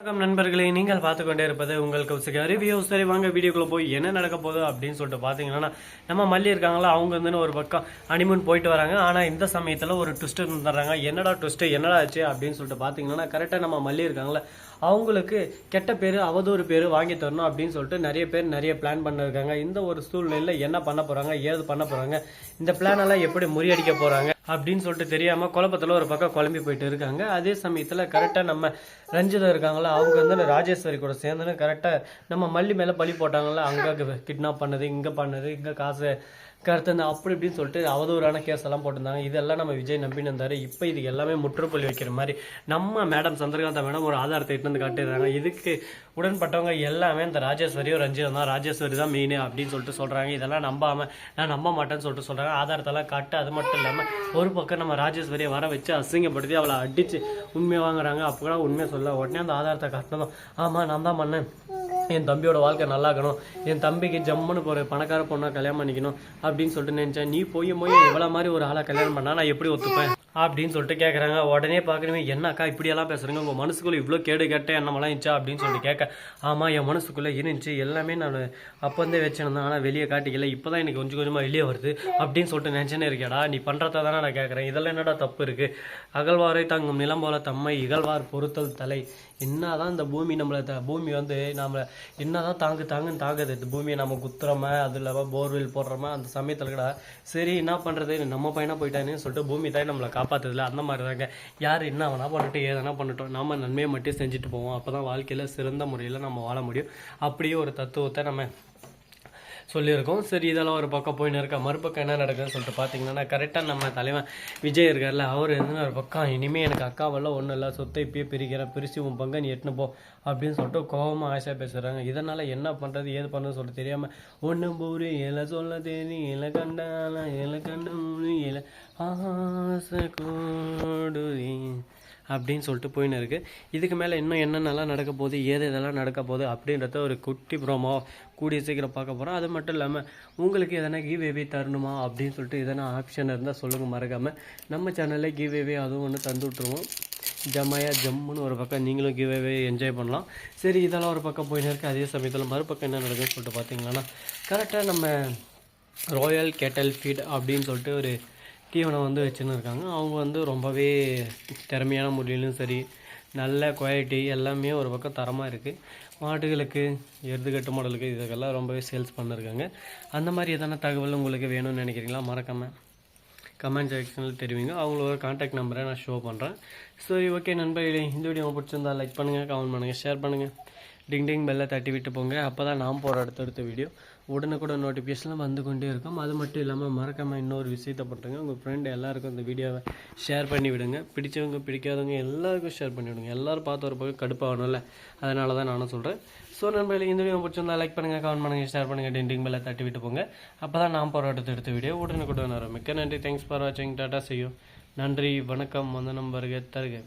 வணக்கம் நண்பர்களே நீங்கள் பார்த்து கொண்டே இருப்பது உங்கள் கௌசிகா. ரிவ்யூ சரி வாங்க வீடியோக்குள்ள போய் என்ன நடக்க போகுது அப்படின்னு சொல்லிட்டு பார்த்தீங்கன்னா நம்ம மல்லி இருக்காங்களா அவங்க வந்து ஒரு பக்கம் அனிமூன் போயிட்டு வராங்க. ஆனால் இந்த சமயத்தில் ஒரு ட்விஸ்ட் தர்றாங்க என்னடா ட்விஸ்ட்டு என்னடா ஆச்சு அப்படின்னு சொல்லிட்டு பார்த்தீங்கன்னா கரெக்டாக நம்ம மல்லி இருக்காங்களா அவங்களுக்கு கெட்ட பேர் அவதூறு பேர் வாங்கி தரணும் அப்படின்னு சொல்லிட்டு நிறைய பேர் நிறைய பிளான் பண்ணிருக்காங்க. இந்த ஒரு சூழ்நிலையில் என்ன பண்ண போகிறாங்க ஏது பண்ண போகிறாங்க இந்த பிளானெல்லாம் எப்படி முறியடிக்க போகிறாங்க அப்படின்னு சொல்லிட்டு தெரியாமல் குழப்பத்தில் ஒரு பக்கம் குழம்பி போயிட்டு இருக்காங்க. அதே சமயத்தில் கரெக்டாக நம்ம ரஞ்சிதா இருக்காங்களா அவங்க வந்து ராஜேஸ்வரி கூட சேர்ந்துன்னு கரெக்டாக நம்ம மல்லி மேலே பழி போட்டாங்களா அங்கே கிட்னாப் பண்ணது இங்கே பண்ணது இங்கே காசு கருத்து அப்படி இப்படின்னு சொல்லிட்டு அவதூறான கேஸ் எல்லாம் போட்டிருந்தாங்க. இதெல்லாம் நம்ம விஜய் நம்பின்னு இருந்தாரு இப்போ இது எல்லாமே முற்றுப்புள்ளி வைக்கிற மாதிரி நம்ம மேடம் சந்திரகாந்தா மேடம் ஒரு ஆதாரத்தை இட்டு வந்து காட்டிடுறாங்க. இதுக்கு உடன்பட்டவங்க எல்லாமே இந்த ராஜேஸ்வரியும் ரஞ்சிதம் தான். ராஜேஸ்வரி தான் மெயின் அப்படின்னு சொல்லிட்டு சொல்கிறாங்க இதெல்லாம் நம்பாமல் நான் நம்ப மாட்டேன்னு சொல்லிட்டு சொல்கிறாங்க ஆதாரத்தெல்லாம் காட்டு அது மட்டும் இல்லாமல் ஒரு பக்கம் நம்ம ராஜேஸ்வரியை வர வச்சு அசிங்கப்படுத்தி அவளை அடிச்சு உண்மையை வாங்குறாங்க. அப்போ கூட உண்மையை சொல்ல உடனே அந்த ஆதாரத்தை காட்டினதும் ஆமாம் நான் தான் பண்ணேன் என் தம்பியோட வாழ்க்கை நல்லா இருக்கணும். என் தம்பிக்கு ஜம்முன்னு ஒரு பணக்கார பொண்ணை கல்யாணம் பண்ணிக்கணும். அப்படின்னு சொல்லிட்டு நினச்சேன். நீ போய் போய் எவ்வளோ மாதிரி ஒரு ஆளை கல்யாணம் பண்ணால் நான் எப்படி ஒத்துப்பேன்? அப்படின்னு சொல்லிட்டு கேட்குறாங்க உடனே பார்க்குறமே என்னக்கா இப்படியெல்லாம் பேசுகிறீங்க உங்கள் மனசுக்குள்ளே இவ்வளோ கேடு கேட்ட என்னமெல்லாம் இருந்துச்சா அப்படின்னு சொல்லிட்டு கேட்க ஆமாம் என் மனசுக்குள்ளே இருந்துச்சு. எல்லாமே நான் அப்போ இருந்தே வச்சிருந்தேன். ஆனால் வெளியே காட்டிக்கல. இப்போ தான் எனக்கு கொஞ்சம் கொஞ்சமாக வெளியே வருது அப்படின்னு சொல்லிட்டு நினச்சேனே இருக்கேடா. நீ பண்ணுறத தானே நான் கேட்குறேன் இதெல்லாம் என்னடா தப்பு இருக்குது அகழ்வாரை தங்கும் நிலம் போல தம்மை இகழ்வார் பொறுத்தல் தலை. என்னதான் இந்த பூமி நம்மளை த- பூமி வந்து நம்மளை என்னதான் தாங்கு தாங்குன்னு தாங்குது. இந்த பூமியை நம்ம குத்துறோம அது இல்லாமல் போர்வெல் போடுறோமா அந்த சமயத்தில் கூட சரி என்ன பண்ணுறது நம்ம பையனாக போயிட்டானேன்னு சொல்லிட்டு பூமி தான் நம்மளை காப்பாற்றுதில்ல அந்த மாதிரி தாங்க யார் என்ன வேணா பண்ணிட்டு ஏதனா பண்ணட்டும். நம்ம நன்மையை மட்டும் செஞ்சுட்டு போவோம். அப்போ தான் வாழ்க்கையில் சிறந்த முறையில் நம்ம வாழ முடியும். அப்படியே ஒரு தத்துவத்தை நம்ம சொல்லியிருக்கோம். சரி இதெல்லாம் ஒரு பக்கம் போயின்னு இருக்கா மறுபக்கம் என்ன நடக்குதுன்னு சொல்லிட்டு பார்த்தீங்கன்னா கரெக்டாக நம்ம தலைவன் விஜய் இருக்கார்ல அவர் என்ன ஒரு பக்கம் இனிமேல் எனக்கு அக்காவெல்லாம் ஒன்றும் இல்லை சொத்தை இப்பயே பிரிக்கிறேன் பிரித்து உன் பங்கை நீ எட்டுனு போ அப்படின்னு சொல்லிட்டு கோவமாக ஆசையாக பேசுகிறாங்க இதனால் என்ன பண்ணுறது ஏது பண்ணுறது சொல்லிட்டு தெரியாமல் ஒன்று பூரி இலை சொல்ல தேதி இலை கண்டால இலை கண்ட இலை ஆசை கூடுதி அப்படின்னு சொல்லிட்டு போயின்னு இருக்குது இதுக்கு மேலே இன்னும் என்னென்னலாம் நடக்க போகுது ஏது இதெல்லாம் நடக்க போகுது அப்படின்றத ஒரு குட்டி ப்ரோமோ கூடிய சீக்கிரம் பார்க்க போகிறோம் அது மட்டும் இல்லாமல் உங்களுக்கு எதனா கிவ்வேவே தரணுமா அப்படின்னு சொல்லிட்டு எதனா ஆப்ஷன் இருந்தால் சொல்லுங்கள் மறக்காமல் நம்ம சேனலில் கிவ்வேவே அதுவும் ஒன்று தந்து விட்ருவோம் ஜம்மையாக ஜம்முன்னு ஒரு பக்கம் நீங்களும் கிவ்வேவே என்ஜாய் பண்ணலாம். சரி இதெல்லாம் ஒரு பக்கம் போயின்னு இருக்குது அதே சமயத்தில் மறுபக்கம் என்ன நடக்குதுன்னு சொல்லிட்டு பார்த்தீங்கன்னா கரெக்டாக நம்ம ராயல் கேட்டல் ஃபீட் அப்படின்னு சொல்லிட்டு ஒரு தீவனம் வந்து வச்சுன்னு இருக்காங்க. அவங்க வந்து ரொம்பவே திறமையான முறையிலும் சரி நல்ல குவாலிட்டி எல்லாமே ஒரு பக்கம் தரமாக இருக்குது மாடுகளுக்கு எருதுகட்டு மாடலுக்கு இதுக்கெல்லாம் ரொம்பவே சேல்ஸ் பண்ணிருக்காங்க. அந்த மாதிரி எதனா தகவல் உங்களுக்கு வேணும்னு நினைக்கிறீங்களா? மறக்காமல் கமெண்ட் செக்ஷனில் தெரிவிங்க. அவங்களோட காண்டாக்ட் நம்பரை நான் ஷோ பண்ணுறேன் சரி ஓகே நண்பர்களே இந்த வீடியோ பிடிச்சிருந்தா லைக் பண்ணுங்கள் கமெண்ட் பண்ணுங்கள் ஷேர் பண்ணுங்கள் டிங் டிங் பெல்லை தட்டி விட்டு போங்க. அப்போ தான் நான் போகிற அடுத்தடுத்த வீடியோ உடனுக்குடன் நோட்டிஃபிகேஷன்லாம் வந்து கொண்டே இருக்கும். அது மட்டும் இல்லாமல் மறக்காமல் இன்னொரு விஷயத்தை பண்ணுறேங்க உங்கள் ஃப்ரெண்டு எல்லாருக்கும் இந்த வீடியோவை ஷேர் பண்ணி விடுங்க. பிடிச்சவங்க பிடிக்காதவங்க எல்லாருக்கும் ஷேர் பண்ணி விடுங்க. பார்த்து ஒரு பக்கம் கடுப்பாகணும்ல. அதனால தான் நானும் சொல்கிறேன் ஸோ நண்பர்களே இந்த வீடியோ பிடிச்சிருந்தா லைக் பண்ணுங்கள் கமெண்ட் பண்ணுங்கள் ஷேர் பண்ணுங்கள் டிண்டிங் பெல்லை தட்டி விட்டு போங்க. அப்போ தான் நான் போகிற அடுத்தடுத்த வீடியோ உடனுக்குடன் வரும். மிக்க நன்றி. தேங்க்ஸ் ஃபார் வாட்சிங் டாட்டா செய்யும் நன்றி. வணக்கம். வந்தனம் வருக தருக.